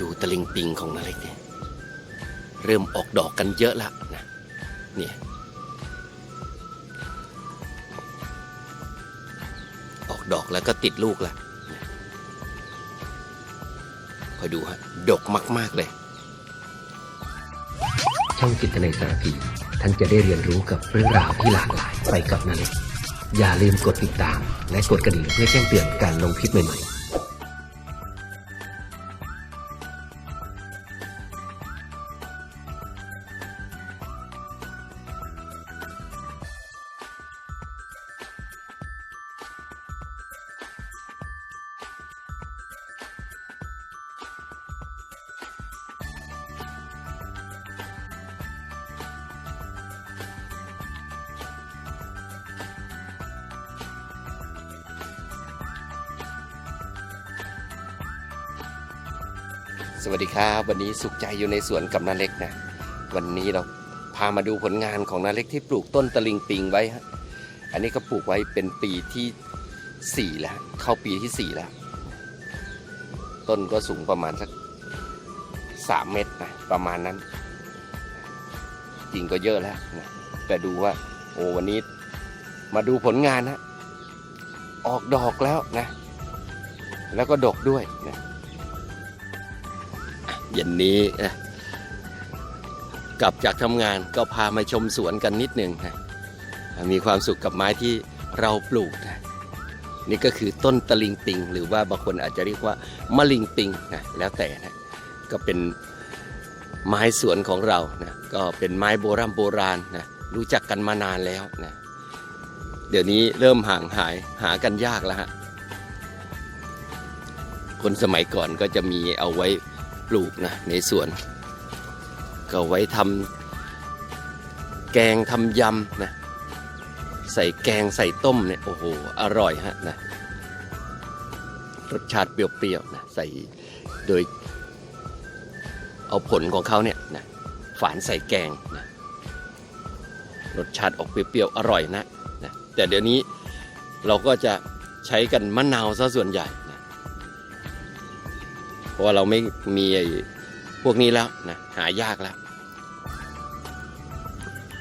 ดูตะลิงปิงของนาเล็กเนี่ยเริ่มออกดอกกันเยอะละนะเนี่ยออกดอกแล้วก็ติดลูกละคอยดูฮะดกมาก ๆ เลย ช่องจิตในสารพีท่านจะได้เรียนรู้กับเรื่องราวที่หลากหลายไปกับนาเล็กอย่าลืมกดติดตาม และกดกระดิ่งเพื่อแจ้งเตือนการลงคลิปใหม่ ๆ สวัสดีครับ วันนี้สุขใจอยู่ในสวนกับนาเล็กนะ วันนี้เราพามาดูผลงานของนาเล็กที่ปลูกต้นตะลิงปิงไว้ฮะอันนี้ก็ปลูกไว้เป็นปีที่สี่แล้ว เข้าปีที่สี่แล้ว ต้นก็สูงประมาณสักสามเมตรนะประมาณนั้นกิ่งก็เยอะแล้วนะแต่ดูว่า โอ้วันนี้มาดูผลงานนะออกดอกแล้วนะ แล้วก็ดกด้วยนะ เย็นนี้นะกลับจากทำงานก็พามาชมสวนกันนิดหนึ่งนะมีความสุขกับไม้ที่เราปลูกนะนี่ก็คือต้นตะลิงปิง หรือว่าบางคนอาจจะเรียกว่ามะลิงปิงนะแล้วแต่นะก็เป็นไม้สวนของเรานะก็เป็นไม้โบราณโบราณนะรู้จักกันมานานแล้วนะเดี๋ยวนี้เริ่มห่างหายหากันยากแล้วฮะคนสมัยก่อนก็จะมีเอาไว้ ปลูกนะในสวน ก็ไว้ทำแกงทำยำนะใส่แกงใส่ต้มเนี่ยโอ้โหอร่อยฮะนะรสชาติเปรี้ยวๆนะใส่โดย เอาผลของเขาเนี่ยนะฝานใส่แกงนะรสชาติออกเปรี้ยวๆอร่อยนะนะแต่เดี๋ยวนี้เราก็จะใช้กันมะนาวซะส่วนใหญ่ ราะว่าเราไม่มีไอ้พวกนี้แล้วนะหายากแล้ว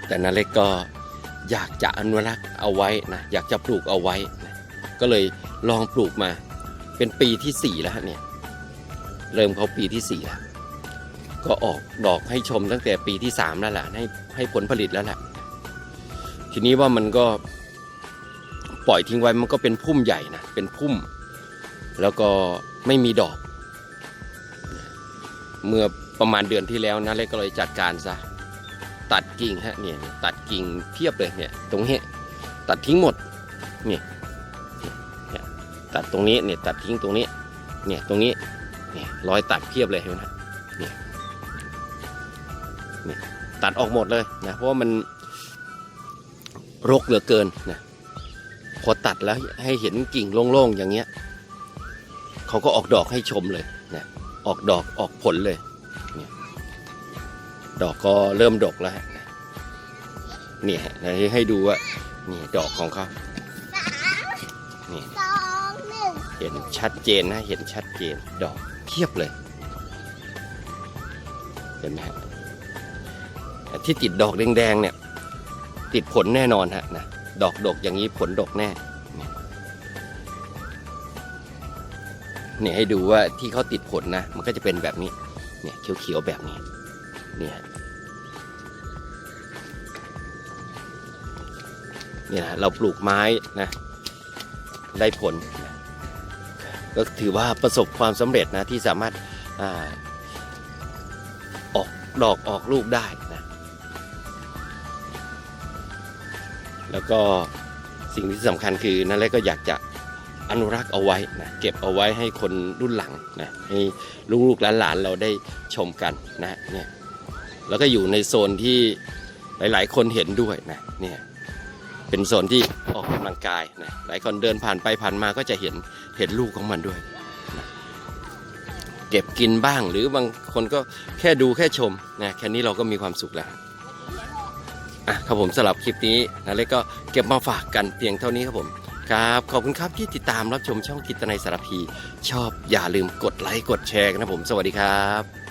แต่นาเล็กก็อยากจะอนุรักษ์เอาไว้นะอยากจะปลูกเอาไว้นะก็เลยลองปลูกมา เป็นปีที่สี่แล้วเนี่ยเริ่มเขาปีที่สี่แล้ว ก็ออกดอกให้ชมตั้งแต่ปีที่สามแล้วแหละให้ให้ผลผลิตแล้วแหละทีนี้ว่ามันก็ปล่อยทิ้งไว้มันก็เป็นพุ่มใหญ่นะเป็นพุ่ม แล้วก็ไม่มีดอก เมื่อประมาณเดือนที่แล้วนะเล็กก็เลยจัดการซะตัดกิ่งฮะเนี่ยตัดกิ่งเพียบเลยเนี่ยตรงนี้ตัดทิ้งหมดเนี่ยเนี่ยตัดตรงนี้เนี่ยตัดทิ้งตรงนี้เนี่ยตรงนี้เนี่ยรอยตัดเพียบเลยเห็นไหมเนี่ยเนี่ยตัดออกหมดเลยนะเพราะว่ามันรกเหลือเกินนะพอตัดแล้วให้เห็นกิ่งโล่งๆอย่างเงี้ยเขาก็ออกดอกให้ชมเลยนะ ออกดอกออกผลเลย ดอกก็เริ่มดกแล้วฮะเนี่ยให้ดูว่านี่ดอกของเขานี่เห็นชัดเจนนะเห็นชัดเจนดอกเทียบเลย เห็นไหมฮะที่ติดดอกแดงๆเนี่ย ติดผลแน่นอนฮะนะดอกดกอย่างนี้ผลดกแน่ เนี่ยให้ดูว่าที่เขาติดผลนะ มันก็จะเป็นแบบนี้ เนี่ยเขียวๆแบบนี้ เนี่ยเนี่ยนะเราปลูกไม้นะได้ผล ก็ถือว่าประสบความสำเร็จนะที่สามารถอออกดอกออกลูกได้นะแล้วก็สิ่งที่สำคัญคือนั่นแหละก็อยากจะ อนุรักษ์เอาไว้นะเก็บเอาไว้ให้คนรุ่นหลังนะให้ลูกๆหลานๆเราได้ชมกันนะเนี่ยแล้วก็อยู่ในโซนที่หลาย ๆ คนเห็นด้วยนะเนี่ยเป็นโซนที่ออกกำลังกายนะหลายคนเดินผ่านไปผ่านมาก็จะเห็นเห็นลูกของมันด้วยนะเก็บกินบ้างหรือบางคนก็แค่ดูแค่ชมนะแค่นี้เราก็มีความสุขแล้วอะครับผมสำหรับคลิปนี้นะเล็กก็เก็บมาฝากกันเพียงเท่านี้ครับผม ครับขอบคุณครับที่ติดตามรับชมช่องกิตนายสารพี ชอบอย่าลืมกดไลค์กดแชร์กันนะผม สวัสดีครับ